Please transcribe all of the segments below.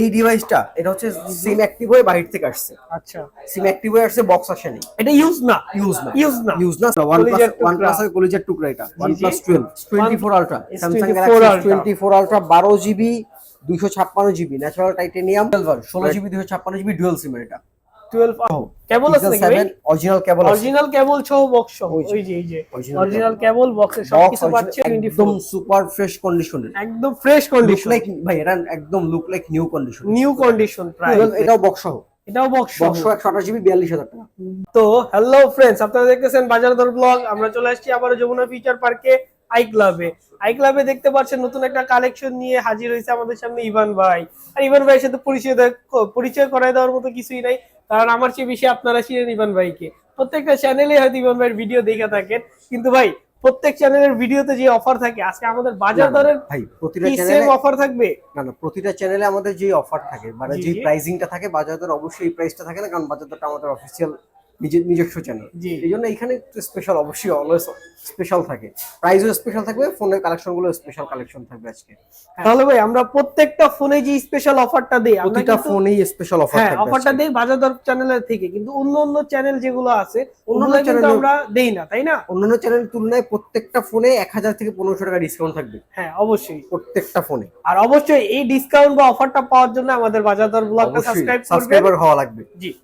এই ডিভাইসটা এটা হচ্ছে সিম অ্যাক্টিভ হয়ে বাইরে থেকে আসছে। আচ্ছা। সিম অ্যাক্টিভ হয়ে আসছে বক্স আসেনি। এটা ইউজ না। ইউজ না। ইউজ না। ইউজ না। ওয়ান প্লাস ওয়ান প্লাস এর কলিজার টুকরা এটা। One. Plus twelve twenty four ultra Samsung Galaxy Ultra। Twenty four ultra বারো জিবি দুইশো ছাপ্পান্ন জিবি ন্যাচারাল টাইটেনিয়াম ষোলো জিবি দুইশো ছাপ্পান্ন জিবি ডুয়েল সিম এটা। 12 কেবল আছে নাকি ভাই? অরিজিনাল কেবল অরিজিনাল কেবল সহ বক্স সহ ওই যে। এই যে। অরিজিনাল কেবল বক্সে পাচ্ছে একদম সুপার ফ্রেশ কন্ডিশনের একদম ফ্রেশ কন্ডিশন লাইক ভাই এটা একদম look like new condition new condition প্রায় এটাও বক্স সহ এটাও বক্স বক্স সহ একশো আঠাশ জিবি বিয়াল্লিশ হাজার টাকা। তো হ্যালো ফ্রেন্ডস আপনারা দেখতেছেন বাজার দর ব্লগ আমরা চলে আসছি আবার যমুনা ফিউচার পার্কে আই ক্লাবে আই ক্লাবে দেখতে পাচ্ছেন নতুন একটা কালেকশন নিয়ে হাজির হয়েছে আমাদের সামনে ইভান ভাই। আর ইভান ভাইয়ের সাথে পরিচয় পরিচয় করায় দেওয়ার মতো কিছুই নাই। কারণ আমার চেয়ে বেশি আপনারা ছিলেন ইমান ভাইকে। প্রত্যেকটা চ্যানেলে হয়তো ইমান ভাইয়ের ভিডিও দেখে থাকেন। কিন্তু ভাই প্রত্যেক চ্যানেলের ভিডিওতে যে অফার থাকে আজকে আমাদের বাজার দরের ভাই প্রতিটা চ্যানেলে অফার থাকবে? না না প্রতিটা চ্যানেলে আমাদের যে অফার থাকে মানে যে প্রাইজিংটা প্রাইসিংটা থাকে বাজার দর অবশ্যই এই প্রাইসটা থাকে না কারণ বাজার দরটা আমাদের অফিসিয়াল নিজের নিজস্ব চ্যানেল এই জন্য এখানে স্পেশাল অবশ্যই অলওয়েজ স্পেশাল থাকে। প্রাইসও স্পেশাল থাকবে ফোনের কালেকশনগুলো স্পেশাল কালেকশন থাকবে আজকে। তাহলে ভাই আমরা প্রত্যেকটা ফোনে যে স্পেশাল অফারটা দিই আমরা প্রতিটা কিন্তু- ফোনেই স্পেশাল অফার হ্যাঁ থাকবে অফারটা। দেই বাজার দর চ্যানেলের থেকে। কিন্তু অন্য অন্য চ্যানেল যেগুলো আছে অন্য অন্য channel- আমরা দেই না তাই না? অন্যান্য চ্যানেল তুলনায় প্রত্যেকটা ফোনে এক হাজার থেকে পনেরোশো টাকা ডিসকাউন্ট থাকবে। হ্যাঁ অবশ্যই। প্রত্যেকটা ফোনে আর অবশ্যই এই ডিসকাউন্ট বা অফারটা পাওয়ার জন্য আমাদের বাজার দর ব্লগটা সাবস্ক্রাইব করবেন। সাবস্ক্রাইবার হওয়া লাগবে। জি।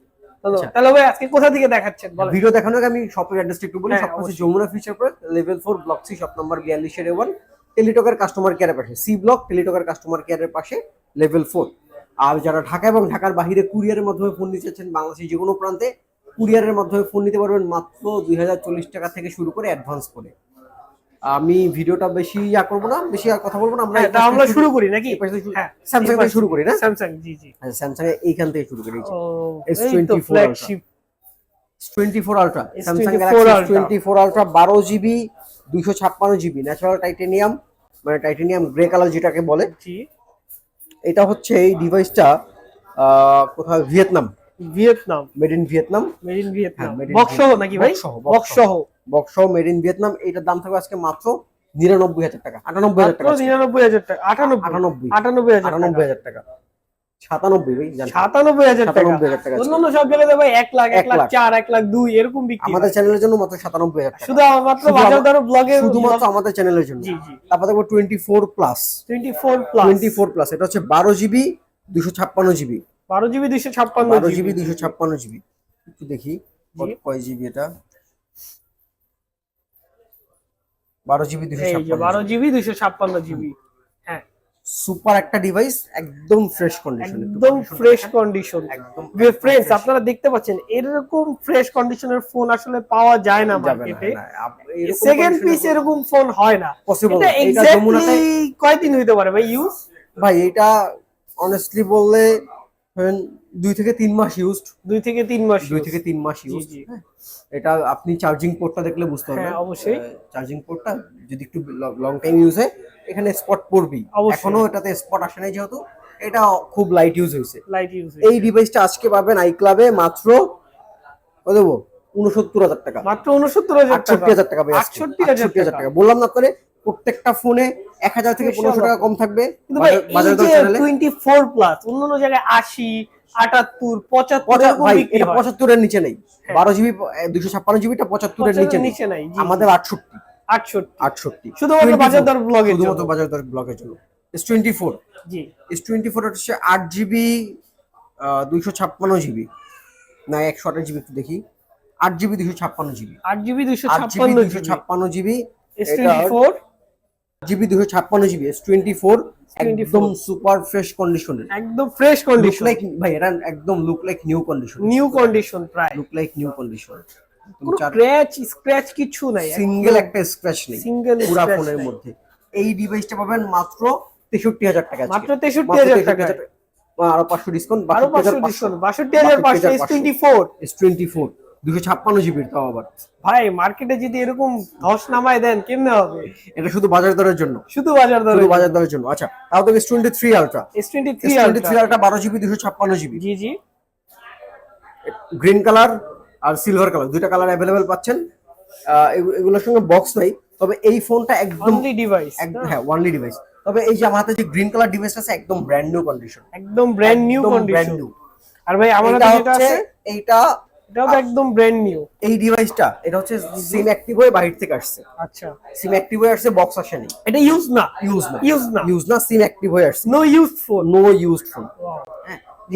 তাহলে ভাই আজকে কোথা থেকে দেখাচ্ছেন? বলেন। ভিডিও দেখানোর আগে আমি শপের অ্যাড্রেসটা একটু বলি। হ্যাঁ, শপ হচ্ছে Jamuna feature park level four block C shop number বিয়াল্লিশের one টেলিটকের কাস্টমার কেয়ারের পাশে। সি ব্লক টেলিটকের কাস্টমার কেয়ারের পাশে লেভেল ফোর আর যারা ঢাকা এবং ঢাকার বাহিরে কুরিয়ারের মাধ্যমে ফোন নিতে চাচ্ছেন বাংলাদেশের যে কোনো প্রান্তে কুরিয়ারের মাধ্যমে ফোন নিতে পারবেন মাত্র দুই হাজার চল্লিশ টাকা থেকে শুরু করে অ্যাডভান্স করে। আমি ভিডিওটা বেশি ইয়া করব না বেশি আর কথা বলব না আমরা হ্যাঁ আমরা শুরু করি নাকি? স্যামসাং থেকে শুরু করি না? স্যামসাং জি জি। স্যামসাং এইখান থেকে শুরু করি ও এই S24 flagship twenty four ultra Samsung Galaxy twenty four ultra বারো জিবি দুইশো ছাপ্পান্ন জিবি ন্যাচারাল টাইটেনিয়াম মানে টাইটেনিয়াম গ্রে কালার যেটাকে বলে। জি। এটা হচ্ছে এই ডিভাইসটা কোথাও Vietnam. Vietnam. Made in Vietnam made in Vietnam box সহ নাকি ভাই? বক্স সহ। বক্স মেড ইন ভিয়েতনাম এটার দাম থাকবে আজকে মাত্র নিরানব্বই হাজার টাকা আটানব্বই হাজার টাকা নিরানব্বই হাজার টাকা আটানব্বই আটানব্বই আটানব্বই হাজার আটানব্বই টাকা হাজার টাকা। সাতানব্বই ভাই সাতানব্বই হাজার সাতানব্বই হাজার টাকা অন্যান্য সব জায়গায় ভাই এক লাখ এক এক লাখ লাখ। চার এক লাখ দুই এরকম বিক্রি আমাদের চ্যানেলের জন্য মাত্র সাতানব্বই হাজার শুধু মাত্র শুধু বাজার দর ব্লগে শুধুমাত্র আমাদের চ্যানেলের জন্য। তারপর দেখব twenty four plus twenty four plus twenty four plus এটা হচ্ছে বারো জিবি দুশো ছাপ্পান্ন জিবি বারো জিবি দুইশো ছাপ্পান্ন বারো জিবি দুশো ছাপ্পান্ন জিবি একটু দেখি কয় জিবি এটা? বারো জিবি দুশো বারো জিবি। দুইশো ছাপ্পান্ন জিবি। হ্যাঁ। সুপার একটা ডিভাইস একদম ফ্রেশ কন্ডিশন একদম ফ্রেশ কন্ডিশন একদম ফ্রেন্ডস আপনারা দেখতে পাচ্ছেন এরকম ফ্রেশ কন্ডিশনের ফন আসলে পাওয়া যায় না মার্কেটে সেকেন্ড পিস এরকম ফোন হয় না। পসিবল এটা এক্স্যাক্টলি কয়দিন হইতে পারে ভাই ইউজ ভাই এটা অনেস্টলি বললে দুই থেকে তিন মাস ইউজড দুই থেকে তিন মাস দুই থেকে তিন মাস ইউজ জি। এটা আপনি চার্জিং পোর্টটা দেখলে বুঝতে পারবেন। হ্যাঁ, অবশ্যই। চার্জিং পোর্টটা যদি একটু লং টাইম ইউজ হয় এখানে স্পট অবশ্যই। এখনও এটাতে স্পট আসে নাই যেহেতু এটা খুব লাইট ইউজ হয়েছে। লাইট ইউজ এই ডিভাইসটা আজকে পাবেন আই ক্লাবে মাত্র কত দেবো? উনসত্তর হাজার টাকা। মাত্র উনসত্তর হাজার আটষট্টি হাজার টাকা আটষট্টি হাজার টাকা। বললাম না করে প্রত্যেকটা ফোনে এক হাজার থেকে পনেরোশো টাকা কম থাকবে কিন্তু টোয়েন্টি ফোর প্লাস অন্যান্য জায়গায় আশি আটাত্তর পঁচাত্তর। পঁচাত্তরের নিচে নেই। হ্যাঁ। বারো জিবি দুশো ছাপ্পান্ন জিবিটা পঁচাত্তরের নিচে নিচে নাই আমাদের আটষট্টি। আটষট্টি। আটষট্টি। শুধুমাত্র বাজার দর ব্লগের শুধুমাত্র বাজার দর ব্লকের জন্য এস টোয়েন্টি ফোর জি। এস টোয়েন্টি ফোর হচ্ছে আট জিবি দুইশো ছাপ্পান্ন জিবি। না একশো আঠাশ জিবি একটু দেখি। আট জিবি দুশো ছাপ্পান্ন জিবি। আট জিবি দুশো ছাপ্পান্ন জিবি ফোর জিবি। দুশো ছাপ্পান্ন জিবি। এস টোয়েন্টি ফোর 24 একদম সুপার ফ্রেশ কন্ডিশনের একদম ফ্রেশ কন্ডিশন লাইক ভাই এটা একদম look like new condition new condition প্রায়। Look like new condition scratch scratch কিছু নাই সিঙ্গেল একটা স্ক্র্যাচ নেই সিঙ্গেল পুরা ফোনের মধ্যে। এই ডিভাইসটা পাবেন মাত্র তেষট্টি হাজার টাকা মাত্র তেষট্টি হাজার 63,000 টাকা। আরও পাঁচশো ডিসকাউন্ট আরও পাঁচশো ডিসকাউন্ট বাষট্টি হাজার পাঁচশো টোয়েন্টি ফোর টোয়েন্টি ফোর দুশো ছাপ্পান্ন জিবির তাও আবার। ভাই মার্কেটে যদি এরকম ধস নামায় দেন কেমনে হবে? এটা শুধু বাজার দরের জন্য। শুধু বাজার দরে শুধু বাজার দরের জন্য। আচ্ছা তাও তো S twenty three ultra S twenty three twenty three ultra বারো জিবি দুশো ছাপ্পান্ন জিবি জি জি। গ্রিন কালার আর সিলভার কালার দুইটা কালার অ্যাভেলেবেল পাচ্ছেন। এগুলোর সঙ্গে বক্স নাই। তবে এই ফোনটা একদম অনলি ডিভাইস একদম হ্যাঁ ওয়ানলি ডিভাইস তবে এই যে আমার হাতে যে গ্রিন কালার ডিভাইসটা আছে একদম ব্র্যান্ড নিউ কন্ডিশন একদম ব্র্যান্ড নিউ কন্ডিশন আর ভাই আমার হাতে যেটা আছে এইটা এটাও তো একদম ব্র্যান্ড নিউ এই ডিভাইসটা এটা হচ্ছে সিম অ্যাক্টিভ হয়ে বাহির থেকে আসছে। আচ্ছা। সিম অ্যাক্টিভ হয়ে আসছে বক্স আসেনি। এটা ইউজ না? ইউজ না। ইউজ না? ইউজ না সিম অ্যাক্টিভ হয়ে আসছে। No use phone no used phone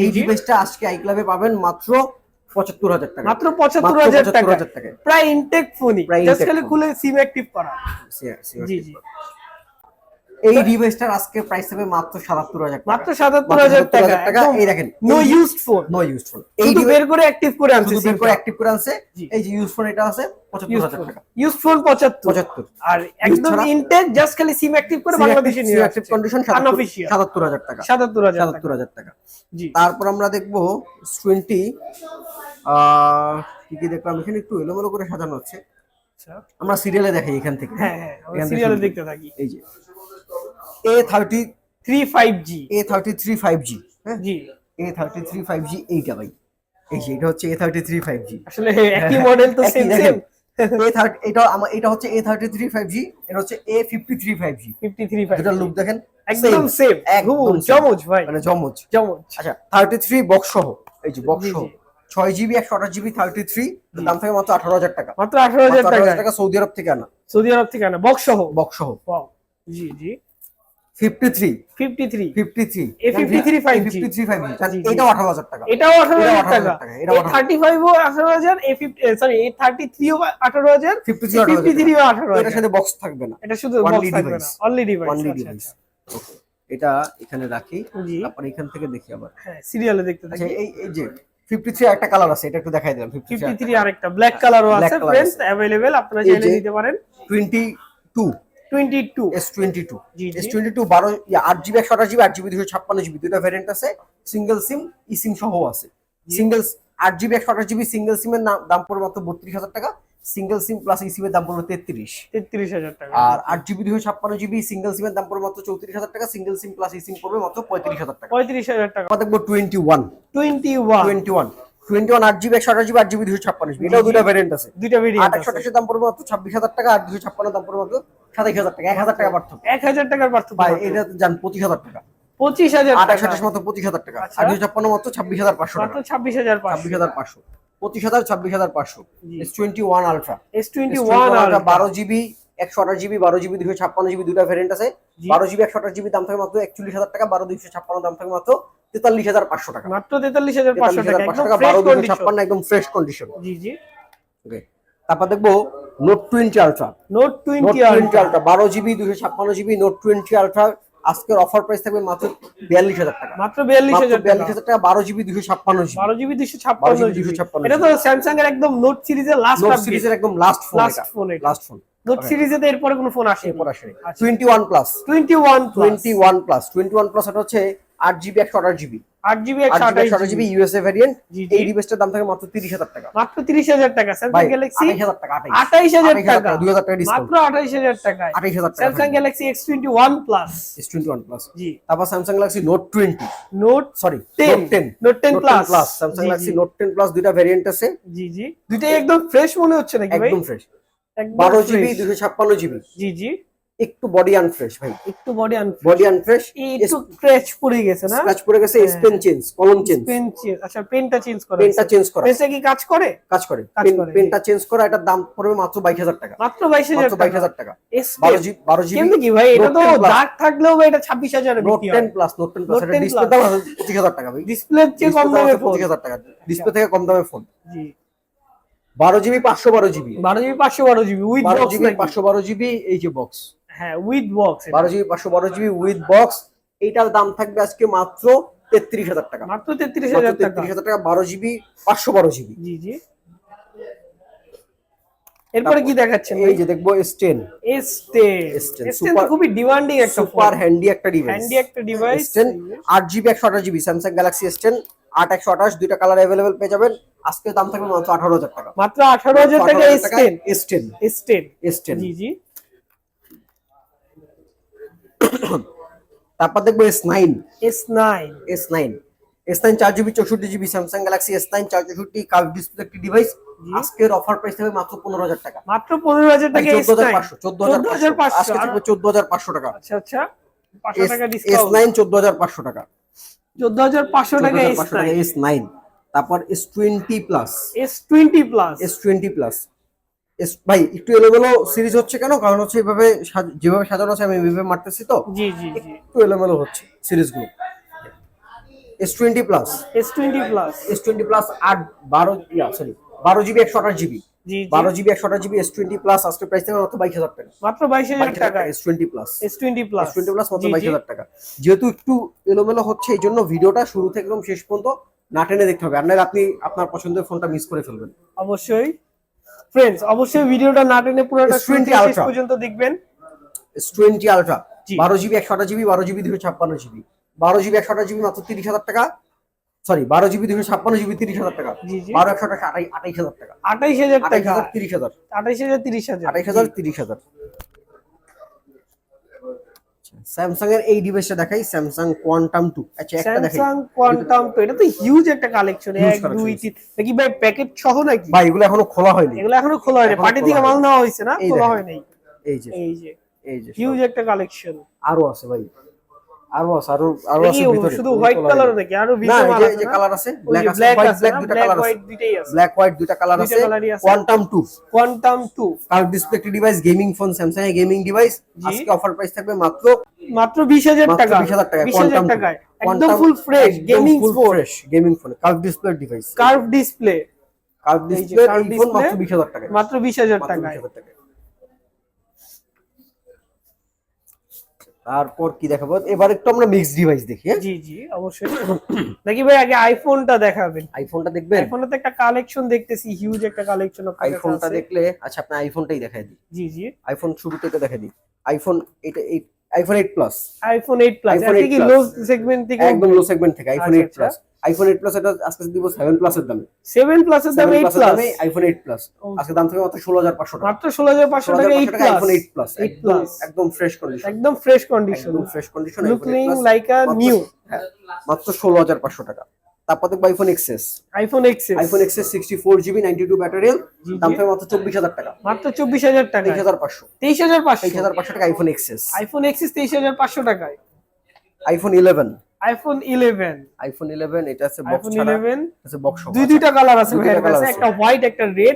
এই ডিভাইসটা আজকে আই ক্লাবে পাবেন মাত্র পঁচাত্তর হাজার টাকা। মাত্র পঁচাত্তর হাজার টাকা প্রায় ইনটেক ফোনই প্রায় জাস্ট খালি খুলে সিম অ্যাক্টিভ করা। জি জি। এই ডিভাইসটার আজকে প্রাইস হবে মাত্র সাতাত্তর হাজার মাত্র সাতাত্তর হাজার টাকা। 77,000 টাকা। এই দেখেন, no used phone no used phone এই বের করে অ্যাক্টিভ করে আনছে বের করে অ্যাক্টিভ করে আনছে। এই যে ইউজ ফোন এটা আছে পঁচাত্তর হাজার টাকা। ইউজ ফোন পঁচাত্তর। পঁচাত্তর। আর একদম ইনটেক জাস্ট খালি সিম অ্যাক্টিভ করে বাংলাদেশে নিয়ে অ্যাক্টিভ কন্ডিশন আনঅফিশিয়াল সাতাত্তর হাজার টাকা। সাতাত্তর হাজার টাকা। হাজার টাকা। জি। তারপর আমরা দেখব টোয়েন্টি কি কি দেখলাম? এখানে একটু এলোমেলো করে সাজানো হচ্ছে আচ্ছা। আমরা সিরিয়ালে দেখাই এখান থেকে। হ্যাঁ হ্যাঁ সিরিয়ালে দেখতে থাকি। এই যে। A thirty three five G A thirty three five G হ্যাঁ? জি। A thirty three five G এইটা ভাই। এই যে এটা হচ্ছে A thirty three five G আসলে একই মডেল তো সেম সেম এ থার্টি এটা আমার এটা হচ্ছে A thirty three five G এটা হচ্ছে A fifty three five G fifty three five look দেখেন একদম সেম একদম একদম জমজ ভাই। মানে জমজ। জমজ। আচ্ছা থার্টি থ্রি বক্স সহ এই যে বক্স সহ। ছয় জিবি একশো আঠাশ জিবি থার্টি থ্রি দাম থাকে মাত্র আঠারো হাজার টাকা। মাত্র আঠারো হাজার মাত্র 18,000 টাকা টাকা সৌদি আরব থেকে আনা। সৌদি আরব থেকে আনা। বক্স সহ? বক্স সহ। জি জি। এটাও আঠারো হাজার টাকা। এটাও আঠারো হাজার 18,000 টাকা। টাকা, এটাও এ থার্টি ফাইভ ও আঠারো হাজার সরি থার্টি থ্রি ও আঠারো হাজার ফিফটি থ্রি ও আঠারো এটার সাথে বক্স থাকবে না। এটা শুধু বক্স থাকবে না। অনলি ডিভাইস অনলি এটা এখানে রাখি। তারপর এখান থেকে দেখি আবার। হ্যাঁ সিরিয়ালে দেখতে আচ্ছা থাকি। এই এই যে ফিফটি থ্রি একটা কালার আছে এটা একটু দেখাই দিলাম ফিফটি ফিফটি থ্রি আরেকটা। ব্ল্যাক কালারও আছে অ্যাভেলেবেল আপনারা চাইলে নিতে পারেন। Twenty two twenty two S twenty two জি, জি। এস টোয়েন্টি টু বারো ইয়া, আট জিবি একশো আঠাশ জিবি আট জিবি দুশো ছাপ্পান্ন জিবি দুটো ভ্যারিয়েন্ট আছে সিঙ্গেল সিম ই সিম সহ আছে। সিঙ্গেল আট জিবি একশো আঠাশ জিবি সিঙ্গেল সিমের দাম পড়বে মাত্র বত্রিশ হাজার টাকা সিঙ্গেল সিম প্লাস ই সিমের দাম পড়বে তেত্রিশ। তেত্রিশ হাজার টাকা। আর আট জিবি দুশো ছাপ্পান্ন জিবি সিঙ্গেল সিমের দাম পড়বে মাত্র চৌত্রিশ হাজার টাকা সিঙ্গেল সিম প্লাস ই সিম পড়বে মাত্র পঁয়ত্রিশ হাজার টাকা। পঁয়ত্রিশ হাজার টাকা। দেখব twenty one twenty one twenty one আট জিবি একশো আঠাশ জিবি আট জিবি দুশো ছাপ্পান্ন জিবি এটাও দুটো ভ্যারিয়েন্ট আছে। দুইটা ভেরিয়েন্ট একশো আঠাশের দাম পড়বে মাত্র ছাব্বিশ হাজার টাকা আর দুশো ছাপ্পান্ন দাম পড়বে মাত্র সাতাইশ হাজার টাকা এক হাজার টাকা পার্থক্য। এক হাজার টাকার পার্থক্য ভাই এটা যান পঁচিশ হাজার টাকা। পঁচিশ হাজার আট আঠাশ মাত্র পঁচিশ হাজার টাকা। আর দুশো ছাপ্পান্ন মাত্র ছাব্বিশ হাজার পাঁচশো টাকা। ছাব্বিশ হাজার ছাব্বিশ হাজার পাঁচশো। পঁচিশ হাজার ছাব্বিশ হাজার পাঁচশো। S twenty one ultra S twenty one বারো জিবি একশো আঠাশ জিবি বারো জিবি দুশো ছাপ্পান্ন জিবি দুটা ভ্যারিয়েন্ট আছে। বারো জিবি একশো আঠাশ জিবি দাম থাকে মাত্র একচল্লিশ হাজার টাকা বারো দুইশো ছাপ্পান্ন দাম থাকে মাত্র তেতাল্লিশ হাজার পাঁচশো টাকা। মাত্র তেতাল্লিশ হাজার পাঁচশো টাকা বারো দুশো ছাপ্পান্ন একদম ফ্রেশ কন্ডিশন জি জি। ওকে তারপর দেখব note twenty ultra note note twenty ultra বারো জিবি দুশো ছাপ্পান্ন জিবি নোট টোয়েন্টি আলট্রা আজকের অফার প্রাইস থাকবে মাত্র বিয়াল্লিশ হাজার টাকা। মাত্র বিয়াল্লিশ হাজার বিয়াল্লিশ টাকা। হাজার টাকা বারো জিবি দুশো ছাপ্পান্ন জিবি। বারো জিবি দুশো ছাপ্পান্ন জিবি। 256 এটা তো স্যামসাং এর একদম নোট সিরিজের লাস্ট নোট সিরিজের একদম last phone last phone last phone note সিরিজে তো এরপরে কোনো ফোন আসে এরপর আচ্ছা। Twenty one plus twenty one twenty one plus twenty one plus এটা হচ্ছে আট জিবি একশো আঠাশ জিবি আট জিবি একশো আঠাশ জিবি ইউএসএ ভ্যারিয়েন্ট। এই ডিভাইসটার দাম থাকে মাত্র তিরিশ হাজার টাকা। মাত্র তিরিশ হাজার টাকা স্যামসাং গ্যালাক্সি হাজার টাকা আঠাইশ হাজার টাকা। দুই হাজার টাকা মাত্র আঠাইশ হাজার টাকায়। আঠাইশ হাজার টাকা। Samsung Galaxy X twenty one plus S twenty one plus জি তারপর Samsung Galaxy note twenty note sorry 10 note ten note ten plus plus Samsung Galaxy note ten plus দুইটা ভ্যারিয়েন্ট আছে। জি জি। দুইটাই একদম ফ্রেশ মনে হচ্ছে নাকি ভাই? একদম ফ্রেশ বারো জিবি দুশো ছাপ্পান্ন জিবি জি জি। একটু বডি আনফ্রেশ ভাই। একটু বডি আন বডি আনফ্রেশ একটু ক্র্যাচ পড়ে গেছে না? স্ক্র্যাচ পড়ে গেছে। স্পেন চেঞ্জ কলম চেঞ্জ পেন আচ্ছা পেনটা চেঞ্জ করা পেনটা চেঞ্জ করা। পেনটা কি কাজ করে? কাজ করে। পেনটা চেঞ্জ করা। এটার দাম পড়বে মাত্র বাইশ হাজার টাকা। মাত্র বাইশ হাজার মাত্র বাইশ টাকা হাজার টাকা। এস বারো জিবি বারো জিবি কেমনে কি ভাই? এটা তো 10 দাগ থাকলেও ভাই এটা ছাব্বিশ হাজার নোট বিক্রি টেন হয়। Plus note ten plus Note এটা 10 ডিসপ্লে দাম পঁচিশ হাজার টাকা ভাই। ডিসপ্লের চেয়ে কম দামে ফোন পঁচিশ হাজার টাকা। ডিসপ্লে থেকে কম দামে ফোন জি। বারো জিবি পাঁচশো বারো জিবি। বারো জিবি পাঁচশো বারো জিবি উইথ বারো জিবি পাঁচশো বারো জিবি এই যে বক্স হ্যাঁ উইথ বক্স বারো জিবি পাঁচশো বারো জিবি উইথ বক্স এইটার দাম থাকবে আজকে মাত্র তেত্রিশ হাজার টাকা। মাত্র তেত্রিশ হাজার টাকা। তেত্রিশ হাজার টাকা বারো জিবি পাঁচশো বারো জিবি। জি জি। এরপরে কি দেখাচ্ছেন? এই যে দেখব S ten S ten S10 S ten তো super- খুবই ডিমান্ডিং একটা সুপার হ্যান্ডি একটা ডিভাইস হ্যান্ডি একটা ডিভাইস জিবি একশো আঠাশ জিবি স্যামসাং গ্যালাক্সি টেন আট একশো আঠাশ দুইটা কালার অ্যাভেলেবেল পেয়ে যাবেন। আজকে দাম থাকবে মাত্র আঠারো হাজার টাকা। মাত্র আঠারো হাজার টাকা S ten S ten S ten S ten জি জি। তারপর দেখব S nine S nine S nine S nine চার জিবি চৌষট্টি GB Samsung Galaxy S nine চার চৌষট্টি কার্ভ ডিসপ্লে একটি ডিভাইস আজকের অফার প্রাইস থাকবে মাত্র পনেরো হাজার টাকা। মাত্র পনেরো হাজার টাকা চোদ্দ হাজার পাঁচশো চোদ্দ হাজার পাঁচশো। আজকে থাকবে চোদ্দ হাজার পাঁচশো টাকা। আচ্ছা আচ্ছা। এস নাইন চোদ্দ হাজার পাঁচশো টাকা। চোদ্দ হাজার পাঁচশো টাকা এস নাইন তারপর S twenty plus S twenty plus S twenty plus ভাই একটু এলোমেলো সিরিজ হচ্ছে কেন? কারণ হচ্ছে এইভাবে যেভাবে সাজানো আছে আমি এইভাবে মারতেছি তো। জি জি জি। একটু এলোমেলো হচ্ছে সিরিজগুলো। S twenty plus S twenty plus S twenty plus আট বারো সরি বারো জিবি একশো আঠাশ জিবি বারো জিবি একশো আঠাশ জিবি এস টোয়েন্টি প্লাস আজকে প্রাইস থাকবে মাত্র বাইশ হাজার টাকা। মাত্র বাইশ হাজার টাকা। S twenty plus S twenty plus twenty plus মাত্র বাইশ হাজার টাকা। যেহেতু একটু এলোমেলো হচ্ছে এই জন্য ভিডিওটা শুরু থেকে একদম শেষ পর্যন্ত না টেনে দেখতে হবে। আর আপনি আপনার পছন্দের ফোনটা মিস করে ফেলবেন। অবশ্যই। ফ্রেন্ডস অবশ্যই ভিডিওটা না টেনে পুরোটা S20 শেষ পর্যন্ত দেখবেন। S twenty ultra. বারো জিবি একশো আঠাশ জিবি বারো জিবি দুশো ছাপ্পান্ন জিবি বারো জিবি একশো আঠাশ জিবি মাত্র তিরিশ হাজার টাকা। সরি বারো জিবি দুশো ছাপ্পান্ন জিবি তিরিশ হাজার টাকা। বারো একশো টাকা আঠাই আঠাইশ হাজার টাকা। আঠাইশ হাজার টাকা হাজার তিরিশ হাজার। আঠাইশ হাজার তিরিশ হাজার। আঠাইশ হাজার তিরিশ হাজার। স্যামসাং এর এই ডিভাইসটা দেখাই স্যামসাং কোয়ান্টাম টু আচ্ছা একটা দেখাই। স্যামসাং কোয়ান্টাম তো এটা তো হিউজ একটা কালেকশন Huge এক দুই collection। তিন। নাকি ভাই প্যাকেট সহ নাকি? ভাই এগুলো এখনও খোলা হয়নি। এগুলো এখনও খোলা হয়নি। পার্টি থেকে মাল নেওয়া হয়েছে না? খোলা হয়নি। হয় এই যে। এই যে। এই যে। হিউজ একটা কালেকশন আরও আছে ভাই। আরও আছে আরও আরও আছে ভিতরে? শুধু হোয়াইট কালার নাকি? আরও ভিতরে এই মাল যে- আছে এই যে কালার আছে ব্ল্যাক আছে হোয়াইট ব্ল্যাক দুটো কালার আছে। white আছে। ব্ল্যাক হোয়াইট দুটো কালার আছে quantum two quantum two curve display device gaming phone Samsung এর গেমিং ডিভাইস আজকে অফার প্রাইস থাকবে মাত্র মাত্র বিশ হাজার মাত্র টাকা। 20,000 টাকা বিশ হাজার কোয়ান্টাম টাকায়। একদম full fresh gaming phone fresh gaming phone curve display device curve display curve display phone মাত্র 20000 টাকা মাত্র বিশ হাজার মাত্র 20,000 টাকায়। তারপর কি দেখাবো? এবার একটু আমরা মিক্স ডিভাইস দেখি হ্যাঁ? জি জি অবশ্যই। নাকি ভাই আগে আইফোনটা দেখাবেন? আইফোনটা দেখবেন? আইফোনে তো একটা কালেকশন দেখতেছি হিউজ একটা কালেকশন আইফোনটা দেখলে আচ্ছা আপনি আইফোনটাই দেখাই দিই। জি জি। আইফোন শুরুতে তো দেখাই দিই। আইফোন এটা iPhone 8 plus iPhone 8 plus iPhone এটা 8 কি। লো সেগমেন্ট থেকে? একদম লো সেগমেন্ট থেকে আইফোন আচ্ছা, এইট প্লাস আইফোন 8 প্লাস এটা আজকে দিব প্লাস এর দামে। 7 প্লাসের দাম 7 8 প্লাসের প্লাস দামে আইফোন এইট প্লাস আজকে দাম থেকে মাত্র ষোলো হাজার পাঁচশো টাকা। মাত্র 16500 টাকা 8 plus iPhone eight plus 8 plus একদম ফ্রেশ কন্ডিশন একদম ফ্রেশ কন্ডিশন একদম fresh condition looking like a new মাত্র ষোলো হাজার পাঁচশো টাকা। তারপর দেখব iPhone XS iPhone XS iPhone XS sixty four GB ninety two battery জি, দাম জি। মাত্র চব্বিশ হাজার টাকা। মাত্র 24000 টাকা তেইশ হাজার পাঁচশো। 23500 তেইশ হাজার পাঁচশো টাকা আইফোন এক্সএস আইফোন এক্সএস 23500 টাকায়। IPhone eleven iPhone 11 iPhone eleven এটা আছে বক্স আইফোন ছাড়া। 11 আছে বক্স দুই দুইটা কালার আছে কাছে আছে। একটা হোয়াইট একটা রেড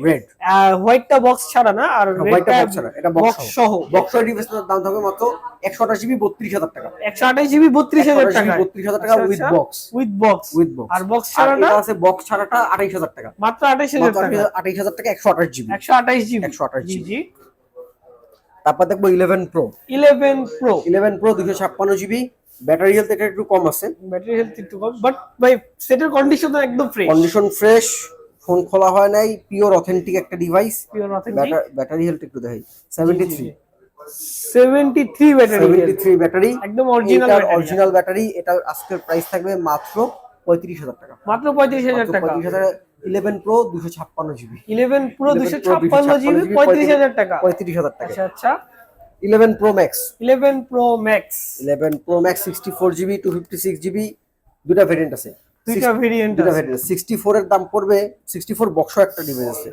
হোয়াইটটা বক্স ছাড়া না আর হোয়াইটটা রেডটা বক্স ছাড়া এটা বক্স বক্স সহ। বক্স ডিভাইসের দাম থাকবে মাত্র একশো আঠাশ জিবি বত্রিশ হাজার টাকা। 128 জিবি 32000 টাকা 32000 টাকা with box with box with box R box ছাড়া না? আছে বক্স ছাড়াটা আঠাইশ হাজার টাকা। মাত্র 28000 মাত্র টাকা। আঠাইশ হাজার টাকা একশো আঠাশ জিবি 128 জিবি 128 জি GB জি তারপর দেখব eleven pro 11 pro eleven pro দুশো ছাপ্পান্ন জিবি ব্যাটারি হেলথ এটা একটু কম আছে। ব্যাটারি হেলথ একটু কম বাট ভাই সেটের কন্ডিশন তো একদম ফ্রেশ কন্ডিশন ফ্রেশ ফোন খোলা হয় নাই পিওর অথেন্টিক একটা device pure authentic battery health একটু দেখাই। Seventy three 73 battery seventy three battery একদম অরিজিনাল ব্যাটারি অরিজিনাল ব্যাটারি এটা আজকের প্রাইস থাকবে মাত্র পঁয়ত্রিশ হাজার টাকা। মাত্র 35000 টাকা। পঁয়ত্রিশ হাজার ইলেভেন প্রো দুশো ছাপ্পান্ন জিবি 11 প্রো 11 Pro 256 জিবি 35000 টাকা। পঁয়ত্রিশ হাজার টাকা। আচ্ছা আচ্ছা। Eleven pro max 11 pro max eleven pro max sixty four GB two fifty six GB দুটা ভেরিয়েন্ট আছে দুটো ভেরিয়েন্ট দুটা ভেরিয়েন্ট সিক্সটি ফোর এর দাম পড়বে সিক্সটি ফোর বক্স একটা ডিভাইস আছে।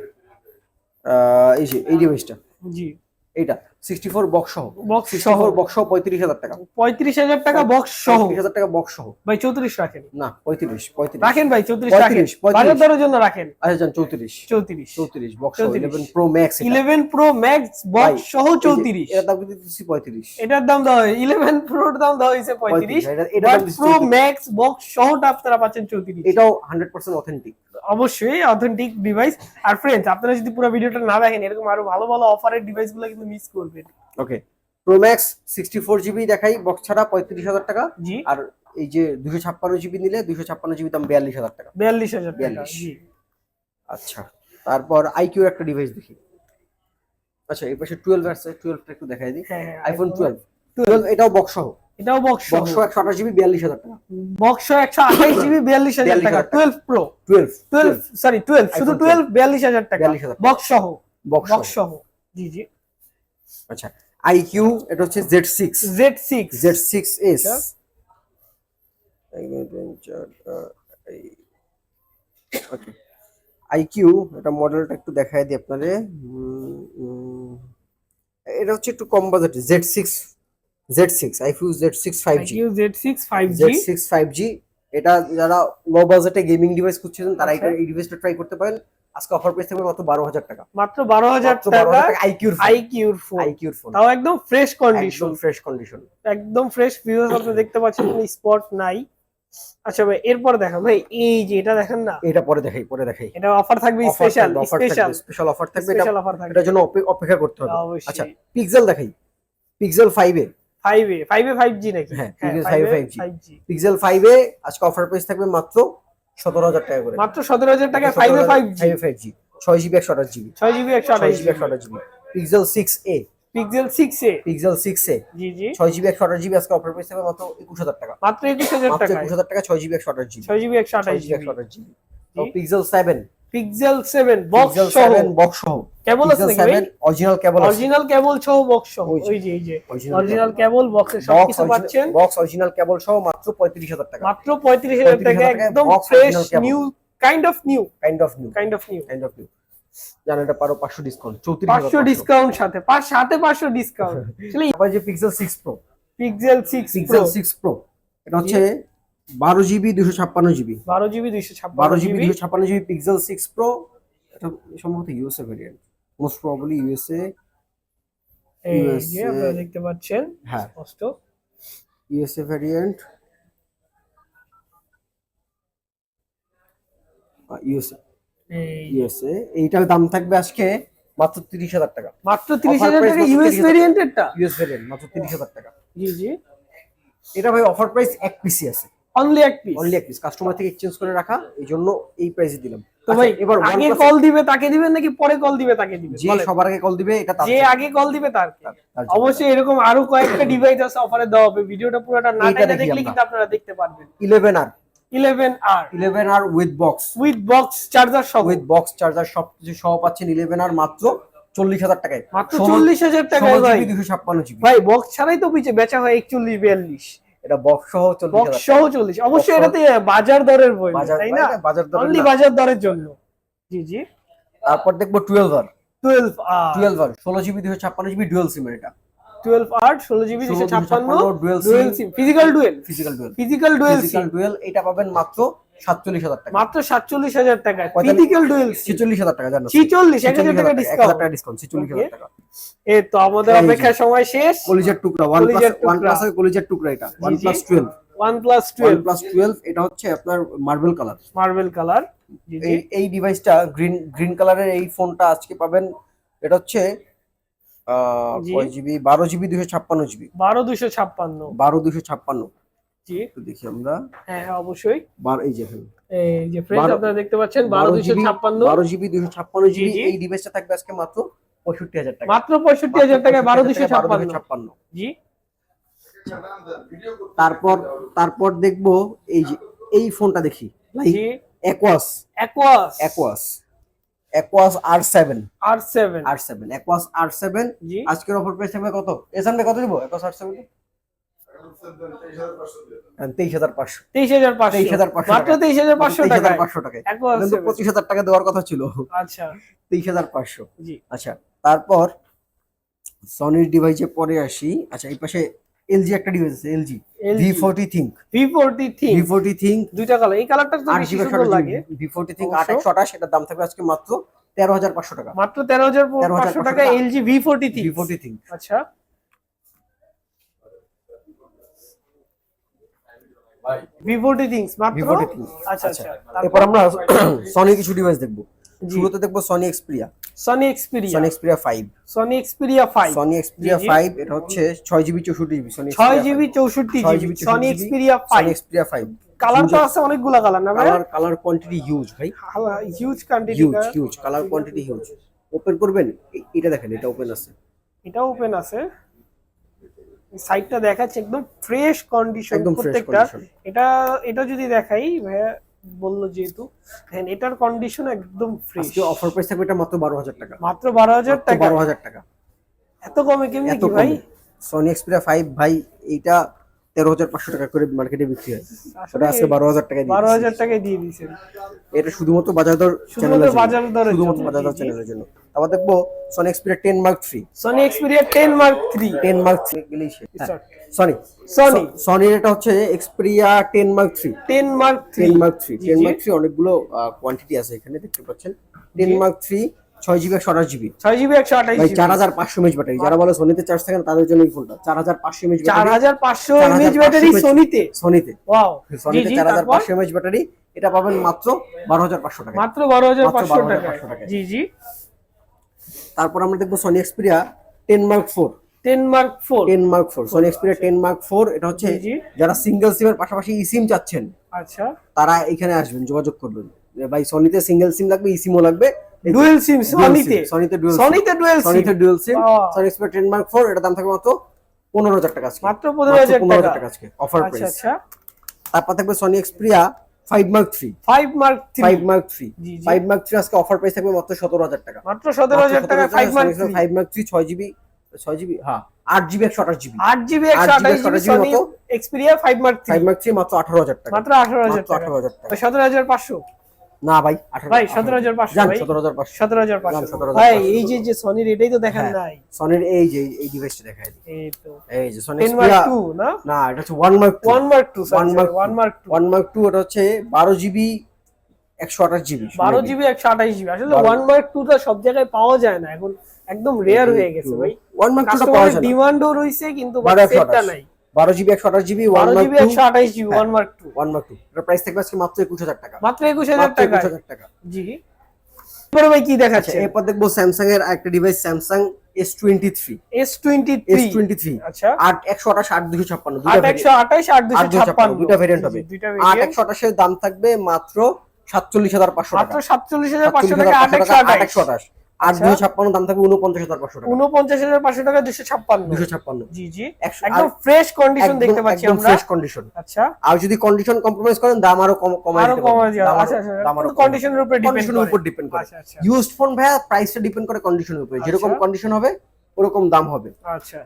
এই যে এই ডিভাইসটা জি। এইটা। সিক্সটি ফোর বক্স সহ। বক্স সহ। বক্স সহ পঁয়ত্রিশ হাজার টাকা। 35000 টাকা বক্স সহ। হাজার টাকা বক্স সহ। ভাই 34 রাখেন। না পঁয়ত্রিশ পঁয়ত্রিশ। রাখেন ভাই 34 রাখেন। 35, 35 বাজার দরের জন্য রাখেন। আচ্ছা যান চৌত্রিশ। 34 চৌত্রিশ box eleven pro max 11 pro max box সহ 34 এর দাম দিচ্ছি পঁয়ত্রিশ। এটার দাম দেওয়া হয় 11 প্রোর দাম দেওয়া হয়েছে 35 এটা- এটার দাম দিচ্ছি প্রো ম্যাক্স বক্স সহটা আপনারা পাচ্ছেন 34 এটাও হান্ড্রেড পার্সেন্ট অথেন্টিক অবশ্যই অথেন্টিক ডিভাইস আর ফ্রেন্ডস আপনারা যদি পুরো ভিডিওটা না দেখেন এরকম আরও ভালো ভালো অফারের ডিভাইসগুলো কিন্তু মিস করবেন। Okay pro max sixty four GB দেখাই বক্স ছাড়া পঁয়ত্রিশ হাজার টাকা। জি। আর এই যে দুশো ছাপ্পান্ন জিবি নিলে দুশো ছাপ্পান্ন জিবি দাম বিয়াল্লিশ হাজার টাকা। 42000 টাকা 42 জি। আচ্ছা। তারপর আইকিউর একটা ডিভাইস দেখি। আচ্ছা এই পাশে টুয়েলভ আছে টুয়েলভটা একটু দেখাই দিই। আইফোন টুয়েলভ টুয়েলভ এটাও বক্স সহ। এটাও বক্স বক্স একশো আঠাশ জিবি বিয়াল্লিশ হাজার টাকা। বক্স সহ 128 জিবি 42000 টাকা। 42,000 12 প্রো টুয়েলভ 12 সরি 12 শুধু iPhone 12 42000 টাকা। 42,000 বক্স সহ। বক্স সহ। জি জি। আচ্ছা আইকিউ এটা হচ্ছে Z six Z6 Z six S. IQOO এটা মডেলটা একটু দেখাই দিই উম, এটা হচ্ছে একটু কম budget Z six Z six আইফিউ Z six five G IQ Z6 5G Z six five G এটা যারা লো বাজেটে গেমিং ডিভাইস খুঁজছিলেন তারা আচ্ছা। এটা এই ডিভাইসটা ট্রাই করতে পারেন। আজকে অফার প্রাইস থাকবে বারো হাজার টাকা। মাত্র 12000 বারো টাকা আইকিউর আইকিউর ফোন আইকিউর ফোন তাও একদম ফ্রেশ কন্ডিশন ফ্রেশ কন্ডিশন একদম ফ্রেশ ভিউজ আপনি দেখতে পাচ্ছেন কোনো স্পট নাই। আচ্ছা ভাই এরপর দেখেন। ভাই এই যে এটা দেখেন না? এটা পরে দেখাই পরে দেখাই। এটা অফার থাকবে স্পেশাল স্পেশাল স্পেশাল অফার থাকবে এটা স্পেশাল অফার থাকবে এটার জন্য অপেক্ষা করতে হবে। আচ্ছা পিক্সেল দেখাই। পিক্সেল 5 এ 5 এ 5 এ 5G নাকি? হ্যাঁ, Pixel 5 এ 5G 5G পিক্সেল ফাইভে আজকে অফার প্রাইস থাকবে মাত্র সতেরো হাজার টাকা করে। মাত্র সতেরো হাজার টাকা five five G five G ছয় জিবি একশো আঠাশ জিবি ছয় জিবি একশো আঠাশ জিবি একশো আঠাশ GB pixel six A pixel 6 A pixel six A জি জি। ছয় জিবি একশো আঠাশ জিবি আজকে অফার প্রাইস হবে মাত্র একুশ হাজার টাকা। মাত্র 21000 হাজার টাকা একুশ হাজার টাকা ছয় জিবি একশো আঠাশ জিবি ছয় 128 জিবি একশো জিবি আঠাশ GB pixel seven pixel 7 box সহ। বক্স সহ। কেবল আছে নাকি ভাই? অরিজিনাল কেবল অরিজিনাল কেবল সহ বক্স সহ। ওই যে। এই যে। অরিজিনাল কেবল বক্সে বক্স সবকিছু পাচ্ছেন। বক্স অরিজিনাল কেবল সহ মাত্র পঁয়ত্রিশ হাজার টাকা। মাত্র 35000 টাকা। একদম fresh new kind of new kind of new kind of new kind of new জানেন এটা পারো পাঁচশো ডিসকাউন্ট চৌত্রিশ পাঁচশো ডিসকাউন্ট সাথে। পাঁচ সাথে পাঁচশো ডিসকাউন্ট আসলে তারপরে যে Pixel six pro Pixel six Pixel six pro এটা হচ্ছে বারো জিবি দুশো ছাপ্পান্ন জিবি বারো জিবি ছাপ্পান্ন বারো জিবি দুশো ছাপ্পান্ন জিবি পিক্সেল সিক্স প্রো এটা সম্ভবত USA variant most probably USA এই যে আপনারা দেখতে পাচ্ছেন হ্যাঁ। স্পষ্ট। ইউএসএ ভেরিয়েন্ট ইউএসএ ইউএসএ এইটার দাম থাকবে আজকে মাত্র তিরিশ হাজার টাকা। মাত্র তিরিশ হাজার টাকা ইউএস 30,000 ভেরিয়েন্টেরটা ইউএস ভেরিয়েন্ট মাত্র তিরিশ হাজার টাকা। জি জি। এটা ভাই অফার প্রাইস এক পিসি আছে। অনলি এক পিস অনলি এক পিস কাস্টমার থেকে এক্সচেঞ্জ করে রাখা এই জন্য এই প্রাইসে দিলাম। তো ভাই আচ্ছা, এবার আগে কল দিবে তাকে দিবেন নাকি পরে কল দিবে তাকে দিবে? যে সবার আগে কল দিবে এটা যে আগে কল দিবে তার অবশ্যই এরকম আরও কয়েকটা ডিভাইস আছে অফারে দেওয়া হবে। ভিডিওটা পুরোটা না দেখলে কিন্তু আপনারা দেখতে পারবেন। 11 আর 11 আর 11 আর with box with box charger সহ। উইথ বক্স চার্জার সবকিছু সহ পাচ্ছেন 11 আর মাত্র 40000 টাকায়। মাত্র চল্লিশ হাজার টাকায় ভাই। 256 জিবি। ভাই বক্স ছাড়াই তো বেচা হয় একচল্লিশ বিয়াল্লিশ। এটা বক্স সহ 40000 বক্স সহ চল্লিশ। অবশ্যই এটা সহ- এটাতে বাজার দরের বই। তাই না? বাজার দরে। অনলি বাজার দরের জন্য। জি জি। তারপর দেখব 12 আর টুয়েলভ আর 12 আর 16 জিবি 256 জিবি ডুয়াল সিম এটা। টুয়েলভ আট ষোলো জিবি দুশো ছাপ্পান্ন 256 dual SIM physical dual physical dual physical dual physical SIM এটা পাবেন মাত্র 47000 টাকা। মাত্র সাতচল্লিশ হাজার টাকায় ফিজিক্যাল ডুয়েল সিম 46000 টাকা জানো? ছিচল্লিশ এক হাজার টাকা ডিসকাউন্ট টাকা ডিসকাউন্ট 46000 টাকা। এই তো আমাদের অপেক্ষার সময় শেষ। কলিজার টুকরা ওয়ান প্লাস ওয়ান প্লাস কলিজার টুকরা এটা one plus twelve one plus twelve plus twelve এটা হচ্ছে আপনার মার্বেল কালার মার্বেল কালার এই ডিভাইসটা গ্রিন গ্রিন কালারের এই ফোনটা আজকে পাবেন এটা হচ্ছে। কয় জিবি? বারো জিবি দুশো ছাপ্পান্ন জিবি। বারো দুশো ছাপ্পান্ন। বারো দুশো ছাপ্পান্ন। জি। দেখি আমরা। হ্যাঁ অবশ্যই। বারো এই যে এই যে ফ্রেন্ড আপনারা দেখতে পাচ্ছেন বারো দুশো ছাপ্পান্ন। বারো জিবি দুশো ছাপ্পান্ন জিবি। এই ডিভাইসটা থাকবে আজকে মাত্র পঁয়ষট্টি হাজার টাকা। মাত্র পঁয়ষট্টি হাজার টাকায় বারো দুশো ছাপ্পান্ন। জি। তারপর তারপর দেখব এই যে এই ফোনটা দেখি। জি। Aquos Aquos Aquos Aquos R seven R seven R seven Aquos R seven জি। আজকের অফার প্রাইস থাকবে কত? কত দিব? অ্যাকোয়াস আর সেভেন তেইশ হাজার পাঁচশো। তেইশ হাজার পাঁচশো। 23,500 মাত্র তেইশ হাজার পাঁচশো তেইশ হাজার পাঁচশো টাকায়। কিন্তু পঁচিশ হাজার টাকা দেওয়ার কথা ছিল। আচ্ছা। তেইশ হাজার পাঁচশো। জি। আচ্ছা তারপর সনির ডিভাইসে পরে আসি। আচ্ছা এই পাশে এলজি একটা ডিভাইস আছে LG V forty ThinQ V forty three V forty ThinQ দুইটা কালার এই কালারটা তো বেশি সুন্দর লাগে। ভি ফোরটি থিঙ্ক আট একশো আঠাশ এটার দাম থাকবে আজকে মাত্র তেরো হাজার পাঁচশো টাকা। মাত্র তেরো হাজার 13,500 পাঁচশো টাকা। LG V forty three V forty ThinQ আচ্ছা। ভি ফোরটি মাত্র? থিঙ্ক আচ্ছা আচ্ছা। এরপর আমরা সনি কিছু ডিভাইস দেখব। শুরুতে দেখব Sony Xperia Sony Xperia Sony Xperia five Sony Xperia five Sony Xperia জি, জি। ফাইভ এটা হচ্ছে ছয় জিবি চৌষট্টি জিবি সনি ছয় জিবি চৌষট্টি ছয় GB GB Sony Xperia five Xperia five colour তো আছে অনেকগুলা কালার না ভাই? কালার কালার কোয়ান্টিটি হিউজ ভাই। Huge quantity huge huge colour quantity huge open করবেন এটা দেখেন এটা ওপেন আছে। এটা ওপেন আছে। সাইডটা দেখাচ্ছে একদম ফ্রেশ কন্ডিশন প্রত্যেকটা। এটা এটা যদি দেখাই ভাইয়া বলল যেহেতু দেন এটার কন্ডিশন একদম ফ্রেশ অফার প্রাইস থাকবে এটা মাত্র বারো হাজার টাকা। মাত্র বারো হাজার টাকা? বারো হাজার টাকা। এত কমে কেমনি এত কি ভাই? সনি এক্সপিরিয়া ফাইভ ভাই এইটা তেরো হাজার পাঁচশো টাকা করে মার্কেটে বিক্রি হয়। ওটা আজকে বারো হাজার টাকায় বারো হাজার টাকায় দিয়ে দিয়েছেন। এটা শুধুমাত্র বাজার দর শুধুমাত্র বাজার দর শুধুমাত্র বাজার দর। চ্যানেলের জন্য। তারপর দেখব Sony Xperia ten mark three Sony Xperia ten mark three ten mark three Sony Sony সনির এটা হচ্ছে Xperia ten mark three ten mark ten mark three ten mark three অনেকগুলো কোয়ান্টিটি আছে এখানে দেখতে পাচ্ছেন। টেন মার্ক থ্রি ছয় GB একশো আঠাশ জিবি ছয় জিবি একশো আঠাশ ভাই চার হাজার পাঁচশো এমএচ ব্যাটারি যারা বলে সোনিতে চার্জ থাকে না তাদের জন্য এই ফোনটা চার হাজার পাঁচশো এমএচ চার হাজার পাঁচশো এমএচ ব্যাটারি সোনিতে সোনিতে ওয়াও সোনিতে চার হাজার পাঁচশো এমএচ ব্যাটারি এটা পাবেন মাত্র বারো হাজার পাঁচশো টাকা। মাত্র বারো হাজার পাঁচশো টাকা জি জি। তারপর আমরা দেখব Sony Xperia ten mark four ten mark four ten mark four Sony Xperia ten mark four এটা হচ্ছে। যারা সিঙ্গেল সিমের পাশাপাশি ই সিম চাচ্ছেন আচ্ছা। তারা এখানে আসবেন যোগাযোগ করবেন। ভাই সোনিতে সিঙ্গেল সিম লাগবে ই সিমও লাগবে। ডুয়েল সিম সনিতে সনিতে ডুয়েল সনিতে ডুয়েল সিম সনিতে dual SIM Sony Xperia ten mark four এটা দাম থাকবে মাত্র পনেরো হাজার টাকা মাত্র পনেরো হাজার টাকা। অফার আচ্ছা প্রাইস আচ্ছা। তারপর থাকবে Sony Xperia 5 mark 3 5 mark 3 5 mark 3 5 mark 3 আজকে অফার প্রাইস থাকবে মাত্র 17000 টাকা। মাত্র 17000 টাকা ফাইভ মার্ক 3 5 মার্ক 3 6 জিবি ছয় জিবি হ্যাঁ আট জিবি 128 জিবি আট জিবি 128 জিবি মতো। ফাইভ মার্ক 3 5 মার্ক থ্রি মাত্র 18000 টাকা। মাত্র 18000 টাকা। হাজার পাঁচশো। না ভাই ভাই সতেরো হাজার পাঁচশো সতেরো হাজার পাঁচশো। সতেরো হাজার পাঁচশো। ভাই এই যে যে সনির এটাই তো দেখান হ্যাঁ। নাই। সনির এই যে এই ডিভাইসটা দেখায়। এই তো। এই যে সনি মার্ক টু না? না এটা হচ্ছে one mark one mark two. One mark two one mark two এটা হচ্ছে বারো জিবি একশো আঠাশ জিবি বারো জিবি একশো আঠাশ জিবি। আসলে ওয়ান মার্ক টু টা সব জায়গায় পাওয়া যায় না এখন একদম রেয়ার হয়ে গেছে ভাই। ওয়ান মার্ক টু পাওয়া যায় না। ডিমান্ডও রয়েছে কিন্তু সেটটা নাই। বারো জিবি একশো আঠাশ জিবি বারো জিবি একশো আঠাশ GB one mark two one mark two এটার প্রাইস থাকবে আজকে মাত্র একুশ হাজার টাকা। মাত্র একুশ হাজার মাত্র একুশ টাকা হাজার টাকা। জি। এরপরে ভাই কি আচ্ছা দেখাচ্ছে এরপর দেখব স্যামসাং এর একটা device Samsung S twenty three S twenty S twenty three আচ্ছা। আট একশো আঠাশ আট দুশো ছাপ্পান্ন আট। একশো আঠাশ আট দুশো ছাপ্পান্ন ভেরিয়েন্ট হবে। আট একশো আঠাশের দাম থাকবে মাত্র সাতচল্লিশ হাজার পাঁচশো টাকা। মাত্র সাতচল্লিশ হাজার পাঁচশো টাকা আট একশো টাকা, আঠাশ। আট আচ্ছা। দুশো ছাপ্পান্ন দাম থাকবে উনপঞ্চাশ হাজার পাঁচশো টাকা। উনপঞ্চাশ হাজার পাঁচশো টাকা দুশো ছাপ্পান্ন। দুশো ছাপ্পান্ন। জি জি। একদম ফ্রেশ কন্ডিশন দেখতে পাচ্ছি আমরা। ফ্রেশ কন্ডিশন আচ্ছা। আর যদি কন্ডিশন কম্প্রোমাইজ করেন দাম আরও কম আরও দাম আচ্ছা আচ্ছা আরও কন্ডিশনের উপরে ডিপেন্ড কন্ডিশনের উপর ডিপেন্ড করে। ইউজড ফোন ভাইয়া প্রাইসটা ডিপেন্ড করে কন্ডিশনের উপরে। যেরকম। কন্ডিশন হবে ওরকম দাম হবে। আচ্ছা।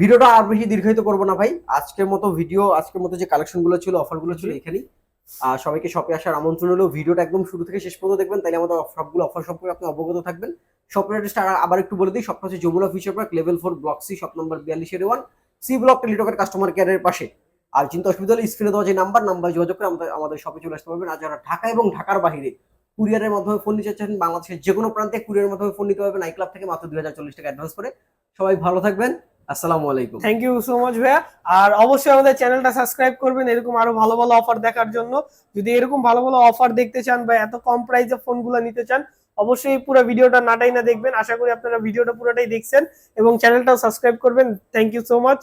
ভিডিওটা আর বেশি দীর্ঘায়িত করব না ভাই। আজকের মতো ভিডিও আজকের মতো যে কালেকশনগুলো ছিল অফারগুলো ছিল এখানেই। আর সবাইকে শপে আসার আমন্ত্রণ হলো। ভিডিওটা একদম শুরু থেকে শেষ পর্যন্ত দেখবেন তাহলে আমাদের সবগুলো অফার সম্পর্কে আপনি অবগত থাকবেন। শপ অ্যাড্রেসটা আবার একটু বলে দিই শপটা হচ্ছে Jamuna future park level four block C shop নম্বর বিয়াল্লিশের ওয়ান সি ব্লক টেলিটকের কাস্টমার কেয়ারের পাশে। আর চিন্তা অসুবিধা হলে স্ক্রিনে দেওয়া যে নাম্বার নাম্বার যোগাযোগ করে আমাদের আমাদের শপে চলে আসতে পারবেন। আর যারা ঢাকা এবং ঢাকার বাইরে কুরিয়ারের মাধ্যমে ফোন নিতে চাচ্ছেন, বাংলাদেশের যে কোনো প্রান্তে কুরিয়ারের মাধ্যমে ফোন নিতে পারবেন। আই ক্লাব থেকে মাত্র দুই হাজার চল্লিশ টাকা অ্যাডভান্স করে। সবাই ভালো থাকবেন। আসসালামু আলাইকুম। থ্যাংক ইউ সো মাচ ভাইয়া। আর অবশ্যই আমাদের চ্যানেলটা সাবস্ক্রাইব করবেন, এরকম আরও ভালো ভালো অফার দেখার জন্য। যদি এরকম ভালো ভালো অফার দেখতে চান বা এত কম প্রাইসে ফোনগুলো নিতে চান, অবশ্যই পুরো ভিডিওটা নাটাই না দেখবেন। আশা করি আপনারা ভিডিওটা পুরোটাই দেখছেন এবং চ্যানেলটাও সাবস্ক্রাইব করবেন। Thank you so much